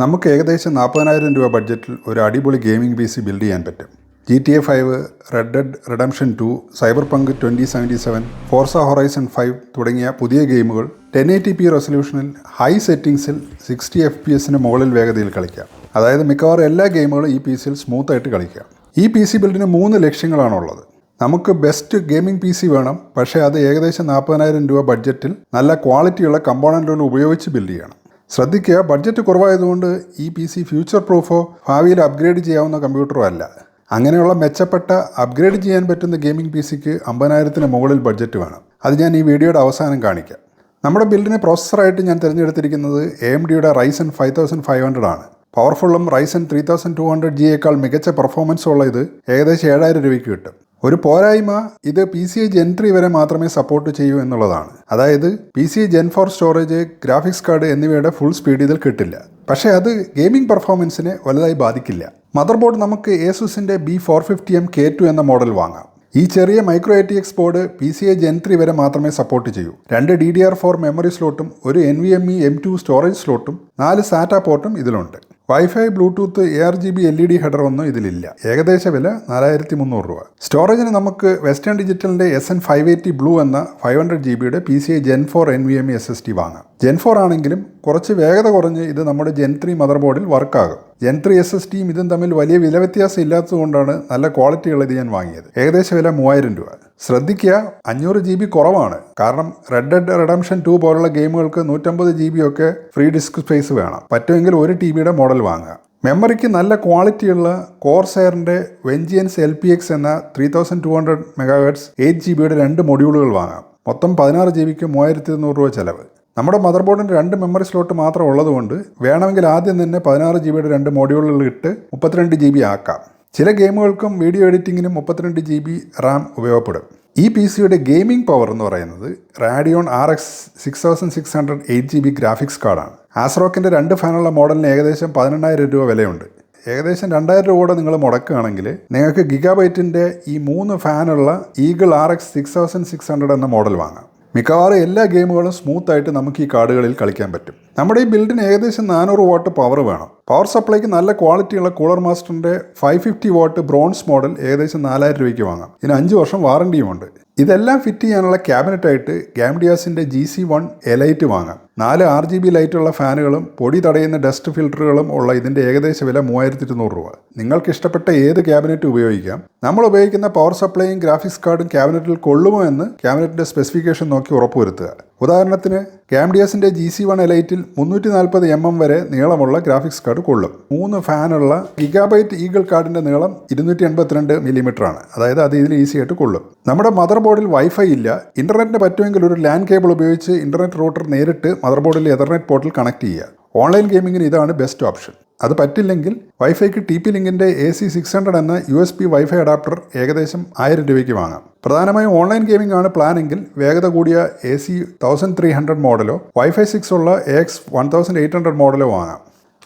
നമുക്ക് ഏകദേശം നാൽപ്പതിനായിരം രൂപ ബഡ്ജറ്റിൽ ഒരു അടിപൊളി ഗെയിമിംഗ് പി സി ബിൽഡ് ചെയ്യാൻ പറ്റും. G T A five Red Dead Redemption two Cyberpunk twenty seventy seven Forza Horizon five തുടങ്ങിയ പുതിയ ഗെയിമുകൾ ടെൻ എയ്റ്റി പി റെസൊല്യൂഷനിൽ ഹൈ സെറ്റിംഗ്സിൽ സിക്സ്റ്റി എഫ് പി എസിന് മുകളിൽ വേഗതയിൽ കളിക്കാം. അതായത് മിക്കവാറും എല്ലാ ഗെയിമുകളും ഈ പി സിയിൽ സ്മൂത്തായിട്ട് കളിക്കാം. ഈ പി സി ബിൽഡിന് മൂന്ന് ലക്ഷ്യങ്ങളാണുള്ളത്. നമുക്ക് ബെസ്റ്റ് ഗെയിമിംഗ് പി സി വേണം പക്ഷേ അത് ഏകദേശം നാൽപ്പതിനായിരം രൂപ ബഡ്ജറ്റിൽ നല്ല ക്വാളിറ്റിയുള്ള കമ്പോണന്റുകൾ ഉപയോഗിച്ച് ബിൽഡ് ചെയ്യണം. ശ്രദ്ധിക്കുക ബഡ്ജറ്റ് കുറവായതുകൊണ്ട് ഈ പി സി ഫ്യൂച്ചർ പ്രൂഫോ ഭാവിയിൽ അപ്ഗ്രേഡ് ചെയ്യാവുന്ന കമ്പ്യൂട്ടറോ അല്ല. അങ്ങനെയുള്ള മെച്ചപ്പെട്ട അപ്ഗ്രേഡ് ചെയ്യാൻ പറ്റുന്ന ഗെയിമിംഗ് പി സിക്ക് അമ്പതിനായിരത്തിന് മുകളിൽ ബഡ്ജറ്റ് വേണം. അത് ഞാൻ ഈ വീഡിയോയുടെ അവസാനം കാണിക്കാം. നമ്മുടെ ബിൽഡിന് പ്രോസസ്സറായിട്ട് ഞാൻ തിരഞ്ഞെടുത്തിരിക്കുന്നത് എ എം ഡിയുടെ Ryzen five thousand five hundred ആണ്. പവർഫുള്ളും Ryzen three thousand two hundred ജിയേക്കാൾ മികച്ച പെർഫോമൻസ് ഉള്ള ഇത് ഏകദേശം ഏഴായിരം രൂപയ്ക്ക് കിട്ടും. ഒരു പോരായ്മ ഇത് P C I gen three വരെ മാത്രമേ സപ്പോർട്ട് ചെയ്യൂ എന്നുള്ളതാണ്. അതായത് P C I gen four storage graphics card എന്നിവയുടെ ഫുൾ സ്പീഡ് ഇതിൽ കിട്ടില്ല. പക്ഷേ അത് ഗെയിമിംഗ് പെർഫോമൻസിനെ വലുതായി ബാധിക്കില്ല. മദർ ബോർഡ് നമുക്ക് ഏസുസിന്റെ B four fifty M K two എന്ന മോഡൽ വാങ്ങാം. ഈ ചെറിയ micro A T X board P C I gen three വരെ മാത്രമേ സപ്പോർട്ട് ചെയ്യൂ. രണ്ട് D D R four memory സ്ലോട്ടും ഒരു N V M E M two storage സ്ലോട്ടും നാല് സാറ്റ പോർട്ടും ഇതിലുണ്ട്. Wifi Bluetooth A R G B L E D header ഒന്നും ഇതിലില്ല. ഏകദേശ വില നാലായിരത്തി മുന്നൂറ് രൂപ. സ്റ്റോറേജിന് നമുക്ക് western ഡിജിറ്റലിന്റെ S N five eighty blue എന്ന ഫൈവ് ഹൺഡ്രഡ് ജി ബിയുടെ P C I gen four N V M E S S D. Gen four ആണെങ്കിലും കുറച്ച് വേഗത കുറഞ്ഞ് ഇത് നമ്മുടെ ജെൻ ത്രീ മദർ ബോർഡിൽ വർക്കാകും ജെൻ എസ് എസ് ടിയും ഇതും തമ്മിൽ വലിയ വില വ്യത്യാസം ഇല്ലാത്തതുകൊണ്ടാണ് നല്ല ക്വാളിറ്റിയുള്ള ഇത് ഞാൻ വാങ്ങിയത്. ഏകദേശം വില മൂവായിരം രൂപ. ശ്രദ്ധിക്കുക അഞ്ഞൂറ് ജി ബി കുറവാണ്. കാരണം റെഡ് ഡെഡ് റെഡംഷൻ ടു പോലുള്ള ഗെയിമുകൾക്ക് നൂറ്റമ്പത് ജി ബി ഒക്കെ ഫ്രീ ഡിസ്ക് സ്പേസ് വേണം. പറ്റുമെങ്കിൽ ഒരു ടി ബിയുടെ മോഡൽ വാങ്ങുക. മെമ്മറിക്ക് നല്ല ക്വാളിറ്റിയുള്ള കോർസെയറിന്റെ വെഞ്ചിയൻസ് എൽ പി എക്സ് എന്ന three thousand two hundred megahertz eight G ബിയുടെ രണ്ട് മൊഡ്യൂളുകൾ വാങ്ങാം. മൊത്തം പതിനാറ് ജി ബിക്ക് മൂവായിരത്തി ഇരുന്നൂറ് രൂപ ചിലവ്. നമ്മുടെ മദർ ബോർഡിന്റെ രണ്ട് മെമ്മറി സ്ലോട്ട് മാത്രം ഉള്ളതുകൊണ്ട് വേണമെങ്കിൽ ആദ്യം തന്നെ പതിനാറ് ജി ബിയുടെ രണ്ട് മോഡ്യൂളുകൾ ഇട്ട് മുപ്പത്തിരണ്ട് ജി ബി ആക്കാം. ചില ഗെയിമുകൾക്കും വീഡിയോ എഡിറ്റിങ്ങിനും മുപ്പത്തിരണ്ട് ജി ബി റാം ഉപയോഗപ്പെടും. ഈ പി സിയുടെ ഗെയിമിംഗ് പവർ എന്ന് പറയുന്നത് Radeon R X six thousand six hundred eight G B graphics കാർഡാണ് ആസ്റോക്കിന്റെ രണ്ട് ഫാനുള്ള മോഡലിന് ഏകദേശം പതിനെണ്ണായിരം രൂപ വിലയുണ്ട്. ഏകദേശം രണ്ടായിരം രൂപ നിങ്ങൾ മുടക്കുകയാണെങ്കിൽ നിങ്ങൾക്ക് ഗിഗാബൈറ്റിന്റെ ഈ മൂന്ന് ഫാനുള്ള Eagle R X six thousand six hundred എന്ന മോഡൽ വാങ്ങാം. മിക്കവാറും എല്ലാ ഗെയിമുകളും സ്മൂത്ത് ആയിട്ട് നമുക്ക് ഈ കാർഡുകളിൽ കളിക്കാൻ പറ്റും. നമ്മുടെ ഈ ബിൽഡിന് ഏകദേശം നാനൂറ് വാട്ട് പവർ വേണം. പവർ സപ്ലൈക്ക് നല്ല ക്വാളിറ്റിയുള്ള cooler മാസ്റ്ററിന്റെ five fifty watt bronze model ഏകദേശം നാലായിരം രൂപയ്ക്ക് വാങ്ങാം. ഇതിന് അഞ്ച് വർഷം വാറണ്ടിയുമുണ്ട് ഇതെല്ലാം ഫിറ്റ് ചെയ്യാനുള്ള ക്യാബിനറ്റായിട്ട് ഗാംഡിയാസിന്റെ ജി സി വൺ എലൈറ്റ് വാങ്ങാം. നാല് ആർ ജി ബി ലൈറ്റുള്ള ഫാനുകളും പൊടി തടയുന്ന ഡസ്റ്റ് ഫിൽറ്ററുകളും ഉള്ള ഇതിന്റെ ഏകദേശ വില മൂവായിരത്തി ഇരുന്നൂറ് രൂപ. നിങ്ങൾക്ക് ഇഷ്ടപ്പെട്ട ഏത് ക്യാബിനറ്റ് ഉപയോഗിക്കാം? നമ്മൾ ഉപയോഗിക്കുന്ന പവർ സപ്ലൈയും ഗ്രാഫിക്സ് കാർഡും ക്യാബിനറ്റിൽ കൊള്ളുമോ എന്ന് ക്യാബിനറ്റിന്റെ സ്പെസിഫിക്കേഷൻ നോക്കി ഉറപ്പുവരുത്തുക. ഉദാഹരണത്തിന് ഗാംഡിയാസിന്റെ ജി സി വൺ എലൈറ്റിൽ മുന്നൂറ്റി നാൽപ്പത് എം എം വരെ നീളമുള്ള ഗ്രാഫിക്സ് കാർഡ് കൊള്ളും. മൂന്ന് ഫാനുള്ള ഗിഗാബൈറ്റ് ഈഗിൾ കാർഡിന്റെ നീളം ഇരുന്നൂറ്റി എൺപത്തിരണ്ട് മില്ലിമീറ്റർ ആണ്. അതായത് അത് ഇതിൽ ഈസി ആയിട്ട് കൊള്ളും. നമ്മുടെ മദർ ബോർഡിൽ വൈഫൈ ഇല്ല ഇന്റർനെറ്റിന് പറ്റുമെങ്കിൽ ഒരു ലാൻഡ് കേബിൾ ഉപയോഗിച്ച് ഇന്റർനെറ്റ് റൂട്ടർ നേരിട്ട് മദർ ബോർഡിൽ എതർനെറ്റ് പോർട്ടിൽ കണക്ട് ചെയ്യുക. ഓൺലൈൻ ഗെയിമിങ്ങിന് ഇതാണ് ബെസ്റ്റ് ഓപ്ഷൻ. അത് പറ്റില്ലെങ്കിൽ വൈഫൈക്ക് ടി പി ലിങ്കിന്റെ എ സി സിക്സ് ഹൺഡ്രഡ് എന്ന U S B wifi adapter ഏകദേശം ആയിരം രൂപയ്ക്ക് വാങ്ങാം. പ്രധാനമായും ഓൺലൈൻ ഗെയിമിംഗ് ആണ് പ്ലാൻ എങ്കിൽ വേഗത കൂടിയ A C thousand three hundred മോഡലോ wifi six ഉള്ള X one thousand eight hundred മോഡലോ വാങ്ങാം.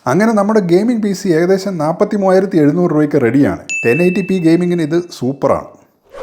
അങ്ങനെ നമ്മുടെ ഗെയിമിംഗ് പി സി ഏകദേശം നാൽപ്പത്തി മൂവായിരത്തി എഴുന്നൂറ് രൂപയ്ക്ക് റെഡിയാണ്. ടെൻ എയ്റ്റി പി ഗെയിമിങ്ങിന് ഇത് സൂപ്പറാണ്.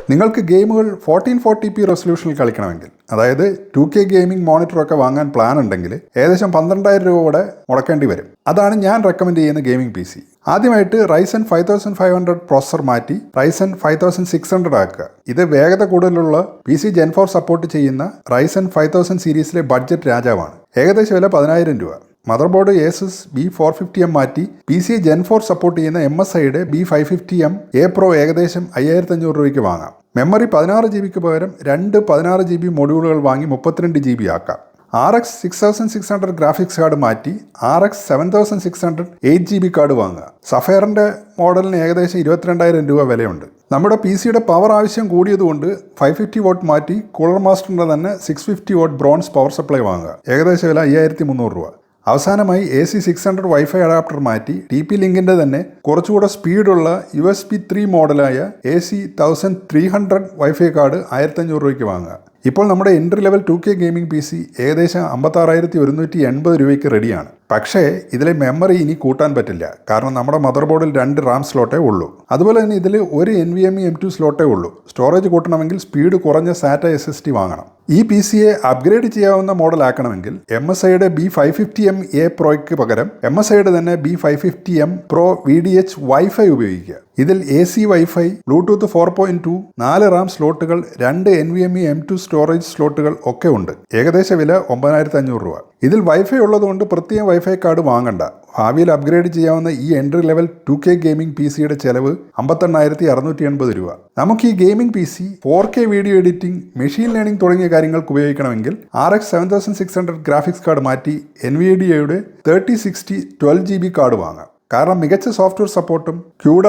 നിങ്ങൾക്ക് ഗെയിമുകൾ ഫോർട്ടീൻ ഫോർട്ടി പി റെസൊല്യൂഷനിൽ കളിക്കണമെങ്കിൽ അതായത് ടു കെ ഗെയിമിംഗ് മോണിറ്ററൊക്കെ വാങ്ങാൻ പ്ലാൻ ഉണ്ടെങ്കിൽ ഏകദേശം പന്ത്രണ്ടായിരം രൂപ കൂടെ മുടക്കേണ്ടി വരും. അതാണ് ഞാൻ റെക്കമെൻഡ് ചെയ്യുന്ന ഗെയിമിംഗ് പി സി ആദ്യമായിട്ട് Ryzen five thousand five hundred processor മാറ്റി Ryzen five thousand six hundred ആക്കുക. ഇത് വേഗത കൂടുതലുള്ള P C gen four support ചെയ്യുന്ന റൈസൻ ഫൈവ് തൗസൻഡ് സീരീസിലെ ബഡ്ജറ്റ് രാജാവാണ്. ഏകദേശം വില പതിനായിരം രൂപ. Mother board Asus B four fifty M മാറ്റി P C gen four support ചെയ്യുന്ന എം എസ് ഐയുടെ B five fifty M A pro ഏകദേശം അയ്യായിരത്തി അഞ്ഞൂറ് രൂപയ്ക്ക് വാങ്ങാം. മെമ്മറി പതിനാറ് ജി ബിക്ക് പകരം രണ്ട് പതിനാറ് ജി ബി മൊഡ്യൂളുകൾ വാങ്ങി മുപ്പത്തിരണ്ട് ജി ബി ആക്കാം. R X six thousand six hundred graphics card മാറ്റി R X seven thousand six hundred eight G B card വാങ്ങുക. സഫയറിന്റെ മോഡലിന് ഏകദേശം ഇരുപത്തിരണ്ടായിരം രൂപ വിലയുണ്ട്. നമ്മുടെ പി സിയുടെ പവർ ആവശ്യം കൂടിയതുകൊണ്ട് ഫൈവ് ഫിഫ്റ്റി വോട്ട് മാറ്റി കൂളർ മാസ്റ്ററിന്റെ തന്നെ six fifty watt bronze power supply വാങ്ങുക. ഏകദേശം വില അയ്യായിരത്തി മുന്നൂറ് രൂപ. അവസാനമായി A C six hundred wifi adapter മാറ്റി ടി പി ലിങ്കിന്റെ തന്നെ കുറച്ചുകൂടെ സ്പീഡുള്ള U S B three മോഡലായ A C thousand three hundred wifi card ആയിരത്തഞ്ഞൂറ് രൂപയ്ക്ക് വാങ്ങുക. ഇപ്പോൾ നമ്മുടെ entry level two K gaming P C ഏകദേശം അമ്പത്താറായിരത്തി ഒരുന്നൂറ്റി എൺപത് രൂപയ്ക്ക് റെഡിയാണ് പക്ഷേ ഇതിലെ മെമ്മറി ഇനി കൂട്ടാൻ പറ്റില്ല. കാരണം നമ്മുടെ മദർ ബോർഡിൽ രണ്ട് റാം സ്ലോട്ടേ ഉള്ളൂ. അതുപോലെ തന്നെ ഇതിൽ ഒരു N V M E M two സ്ലോട്ടേ ഉള്ളൂ. സ്റ്റോറേജ് കൂട്ടണമെങ്കിൽ സ്പീഡ് കുറഞ്ഞ സാറ്റ എസ് എസ് ടി വാങ്ങണം. ഈ പി സിയെ അപ്ഗ്രേഡ് ചെയ്യാവുന്ന മോഡൽ ആക്കണമെങ്കിൽ എം എസ് ഐയുടെ B five fifty M A പ്രോയ്ക്ക് പകരം എം എസ് ഐയുടെ തന്നെ B five fifty M pro V D H wifi ഉപയോഗിക്കുക. ഇതിൽ A C wifi Bluetooth four point two നാല് റാം സ്ലോട്ടുകൾ രണ്ട് N V M E M two storage സ്ലോട്ടുകൾ ഒക്കെ ഉണ്ട്. ഏകദേശ വില ഒമ്പതിനായിരത്തി അഞ്ഞൂറ് രൂപ. ഇതിൽ വൈഫൈ ഉള്ളതുകൊണ്ട് പ്രത്യേകം വൈഫൈ കാർഡ് വാങ്ങണ്ട. ഭാവിയിൽ അപ്ഗ്രേഡ് ചെയ്യാവുന്ന ഈ entry level two K gaming P സിയുടെ ചെലവ് അമ്പത്തെണ്ണായിരത്തി അറുന്നൂറ്റി എൺപത് രൂപ. നമുക്ക് ഈ gaming P C four K video editing machine learning തുടങ്ങിയ കാര്യങ്ങൾക്ക് ഉപയോഗിക്കണമെങ്കിൽ R X seven thousand six hundred graphics card മാറ്റി എൻ വി ഡി എയുടെ thirty sixty twelve G B card വാങ്ങാം. കാരണം മികച്ച സോഫ്റ്റ്വെയർ സപ്പോർട്ടും CUDA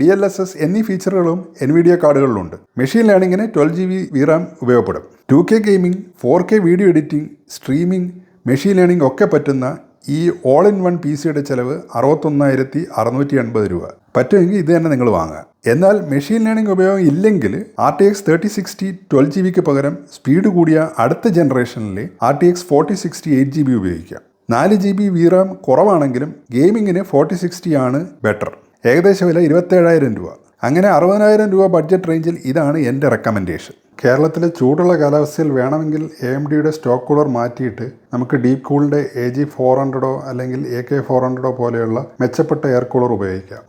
D L S S എന്നീ ഫീച്ചറുകളും എൻവിഡിയ കാർഡുകളിലുണ്ട് മെഷീൻ ലേണിങ്ങിന് twelve G B VRAM ഉപയോഗപ്പെടും. Two K gaming four K video editing streaming machine learning ഒക്കെ പറ്റുന്ന ഈ ഓൾ ഇൻ വൺ പി സിയുടെ ചിലവ് അറുപത്തൊന്നായിരത്തി അറുന്നൂറ്റി എൺപത് രൂപ. പറ്റുമെങ്കിൽ ഇത് തന്നെ നിങ്ങൾ വാങ്ങുക. എന്നാൽ മെഷീൻ ലേണിംഗ് ഉപയോഗം ഇല്ലെങ്കിൽ R T X thirty sixty twelve G ബിക്ക് പകരം സ്പീഡ് കൂടിയ അടുത്ത ജനറേഷനിലെ R T X forty sixty eight G B ഉപയോഗിക്കാം. നാല് ജി ബി വിറാം കുറവാണെങ്കിലും ഗെയിമിങ്ങിന് ഫോർട്ടി സിക്സ്റ്റി ആണ് ബെറ്റർ ഏകദേശം വില ഇരുപത്തേഴായിരം രൂപ. അങ്ങനെ അറുപതിനായിരം രൂപ ബഡ്ജറ്റ് റേഞ്ചിൽ ഇതാണ് എന്റെ റെക്കമെൻഡേഷൻ കേരളത്തിലെ ചൂടുള്ള കാലാവസ്ഥയിൽ വേണമെങ്കിൽ എ എം ഡിയുടെ സ്റ്റോക്ക് കൂളർ മാറ്റിയിട്ട് നമുക്ക് ഡീപ് കൂളിന്റെ എ ജി ഫോർ ഹൺഡ്രഡോ അല്ലെങ്കിൽ എ കെ ഫോർ ഹൺഡ്രഡോ പോലെയുള്ള മെച്ചപ്പെട്ട എയർ കൂളർ ഉപയോഗിക്കാം.